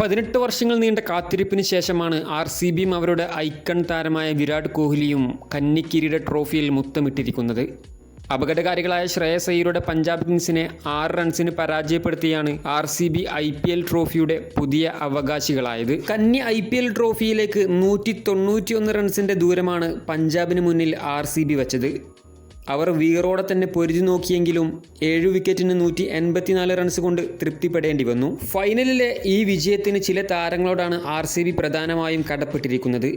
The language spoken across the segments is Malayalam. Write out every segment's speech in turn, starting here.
പതിനെട്ട് വർഷങ്ങൾ നീണ്ട കാത്തിരിപ്പിന് ശേഷമാണ് ആർ സി ബിയും അവരുടെ ഐക്കൺ താരമായ വിരാട് കോഹ്ലിയും കന്നിക്കിരീട ട്രോഫിയിൽ മുത്തമിട്ടിരിക്കുന്നത്. അപകടകാരികളായ ശ്രേയസ് അയ്യരുടെ പഞ്ചാബ് കിങ്സിനെ ആറ് റൺസിന് പരാജയപ്പെടുത്തിയാണ് R C B I P L ട്രോഫിയുടെ പുതിയ അവകാശികളായത്. കന്നി ഐ പി എൽ ട്രോഫിയിലേക്ക് നൂറ്റി തൊണ്ണൂറ്റിയൊന്ന് റൺസിന്റെ ദൂരമാണ് പഞ്ചാബിന് മുന്നിൽ ആർ സി ബി വച്ചത്. അവർ വീറോടെ തന്നെ പൊരുതി നോക്കിയെങ്കിലും ഏഴു വിക്കറ്റിന് നൂറ്റി എൺപത്തിനാല് റൺസ് കൊണ്ട് തൃപ്തിപ്പെടേണ്ടി വന്നു. ഫൈനലിലെ ഈ വിജയത്തിന് ചില താരങ്ങളോടാണ് ആർ പ്രധാനമായും കടപ്പെട്ടിരിക്കുന്നത്.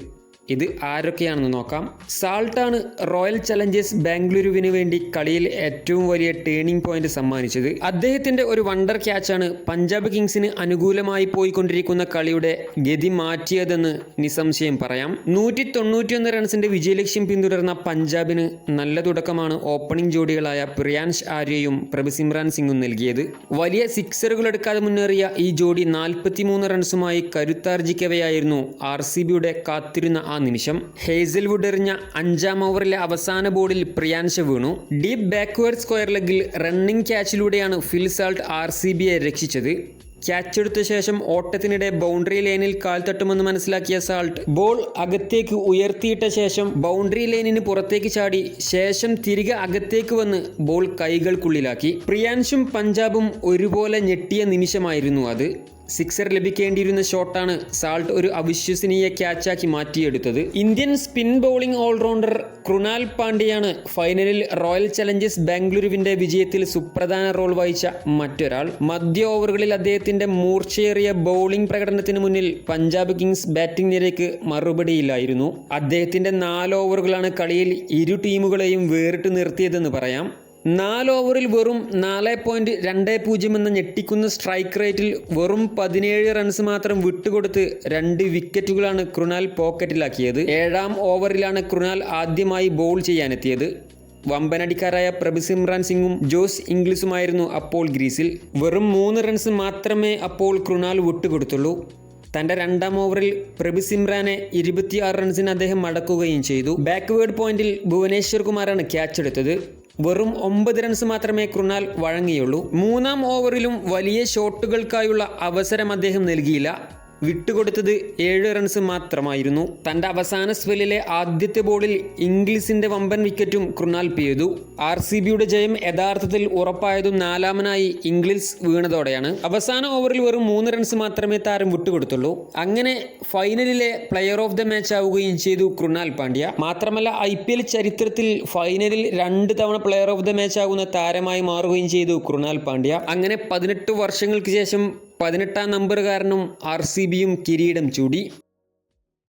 ഇത് ആരൊക്കെയാണെന്ന് നോക്കാം. സാൾട്ടാണ് റോയൽ ചലഞ്ചേഴ്സ് ബാംഗ്ലൂരുവിന് വേണ്ടി കളിയിൽ ഏറ്റവും വലിയ ടേണിംഗ് പോയിന്റ് സമ്മാനിച്ചത്. അദ്ദേഹത്തിന്റെ ഒരു വണ്ടർ ക്യാച്ചാണ് പഞ്ചാബ് കിങ്സിന് അനുകൂലമായി പോയിക്കൊണ്ടിരിക്കുന്ന കളിയുടെ ഗതി മാറ്റിയതെന്ന് നിസ്സംശയം പറയാം. നൂറ്റി തൊണ്ണൂറ്റിയൊന്ന് റൺസിന്റെ വിജയലക്ഷ്യം പിന്തുടർന്ന പഞ്ചാബിന് നല്ല തുടക്കമാണ് ഓപ്പണിംഗ് ജോഡികളായ പ്രിയാൻഷ് ആര്യയും പ്രഭുസിമ്രാൻ സിംഗും നൽകിയത്. വലിയ സിക്സറുകൾ എടുക്കാതെ മുന്നേറിയ ഈ ജോഡി നാൽപ്പത്തിമൂന്ന് റൺസുമായി കരുത്താർജിക്കവെയായിരുന്നു ആർ സി ബിയുടെ കാത്തിരുന്ന ആ നിമിഷം ഹേസൽവുഡ് എറിഞ്ഞ അഞ്ചാം ഓവറിലെ അവസാന ബോളിൽ പ്രിയാൻഷ വീണു. ഡീപ് ബാക്ക്വേർഡ് സ്ക്വയർ ലെഗിൽ റണ്ണിംഗ് ക്യാച്ചിലൂടെയാണ് ഫിൽസാൾട്ട് ആർ സി ബിയെ രക്ഷിച്ചത്. ക്യാച്ച് എടുത്ത ശേഷം ഓട്ടത്തിനിടെ ബൗണ്ടറി ലൈനിൽ കാൽ തട്ടുമെന്ന് മനസ്സിലാക്കിയ സാൾട്ട് ബോൾ അകത്തേക്ക് ഉയർത്തിയിട്ട ശേഷം ബൗണ്ടറി ലൈനിന് പുറത്തേക്ക് ചാടി ശേഷം തിരികെ അകത്തേക്ക് വന്ന് ബോൾ കൈകൾക്കുള്ളിലാക്കി. പ്രിയാൻഷും പഞ്ചാബും ഒരുപോലെ ഞെട്ടിയ നിമിഷമായിരുന്നു അത്. സിക്സർ ലഭിക്കേണ്ടിയിരുന്ന ഷോട്ടാണ് സാൾട്ട് ഒരു അവിശ്വസനീയ ക്യാച്ചാക്കി മാറ്റിയെടുത്തത്. Indian spin bowling allrounder Krunal പാണ്ഡ്യയാണ് ഫൈനലിൽ റോയൽ ചലഞ്ചേഴ്സ് ബാംഗ്ലൂരുവിന്റെ വിജയത്തിൽ സുപ്രധാന റോൾ വഹിച്ച മറ്റൊരാൾ. മധ്യ ഓവറുകളിൽ അദ്ദേഹത്തിന്റെ മൂർച്ചയേറിയ ബൗളിംഗ് പ്രകടനത്തിന് മുന്നിൽ പഞ്ചാബ് കിങ്സ് ബാറ്റിംഗ് നിരയ്ക്ക് മറുപടിയില്ലായിരുന്നു അദ്ദേഹത്തിന്റെ നാല് ഓവറുകളാണ് കളിയിൽ ഇരു ടീമുകളെയും വേറിട്ട് നിർത്തിയതെന്ന് പറയാം. നാല് ഓവറിൽ വെറും നാല് പോയിന്റ് രണ്ട് പൂജ്യം എന്ന ഞെട്ടിക്കുന്ന സ്ട്രൈക്ക് റേറ്റിൽ വെറും പതിനേഴ് റൺസ് മാത്രം വിട്ടുകൊടുത്ത് രണ്ട് വിക്കറ്റുകളാണ് കൃണാൽ പോക്കറ്റിലാക്കിയത് ഏഴാം ഓവറിലാണ് കൃണാൽ ആദ്യമായി ബോൾ ചെയ്യാനെത്തിയത്. വമ്പനടിക്കാരായ പ്രഭുസിമ്രാൻ സിംഗും ജോസ് ഇംഗ്ലീഷുമായിരുന്നു അപ്പോൾ ഗ്രീസിൽ. വെറും മൂന്ന് റൺസ് മാത്രമേ അപ്പോൾ കൃണാൽ വിട്ടുകൊടുത്തുള്ളൂ. തന്റെ രണ്ടാം ഓവറിൽ പ്രഭു സിമ്രാനെ ഇരുപത്തിയാറ് റൺസിന് അദ്ദേഹം മടക്കുകയും ചെയ്തു. ബാക്ക്വേർഡ് പോയിന്റിൽ ഭുവനേശ്വർ കുമാറാണ് ക്യാച്ച് എടുത്തത്. വെറും ഒമ്പത് റൺസ് മാത്രമേ കൃണാൽ വഴങ്ങിയുള്ളൂ. മൂന്നാം ഓവറിലും വലിയ ഷോട്ടുകൾക്കായുള്ള അവസരം അദ്ദേഹം നൽകിയില്ല. വിട്ടുകൊടുത്തത് ഏഴ് റൺസ് മാത്രമായിരുന്നു. തന്റെ അവസാന സ്പെല്ലിലെ ആദ്യത്തെ ബോളിൽ ഇംഗ്ലീസിന്റെ വമ്പൻ വിക്കറ്റും കൃണാൽ പെയ്തു. ആർ സി ബിയുടെ ജയം യഥാർത്ഥത്തിൽ ഉറപ്പായതും നാലാമനായി ഇംഗ്ലീഷ് വീണതോടെയാണ്. അവസാന ഓവറിൽ വെറും മൂന്ന് റൺസ് മാത്രമേ താരം വിട്ടുകൊടുത്തുള്ളൂ. അങ്ങനെ ഫൈനലിലെ പ്ലെയർ ഓഫ് ദ മാച്ച് ആവുകയും ചെയ്തു കൃണാൽ പാണ്ഡ്യ. മാത്രമല്ല ഐ പി എൽ ചരിത്രത്തിൽ ഫൈനലിൽ രണ്ട് തവണ പ്ലെയർ ഓഫ് ദ മാച്ച് ആകുന്ന താരമായി മാറുകയും ചെയ്തു കൃണാൽ പാണ്ഡ്യ. അങ്ങനെ പതിനെട്ട് വർഷങ്ങൾക്ക് ശേഷം പതിനെട്ടാം നമ്പറുകാരനും ആർ സി ബിയും കിരീടം ചൂടി.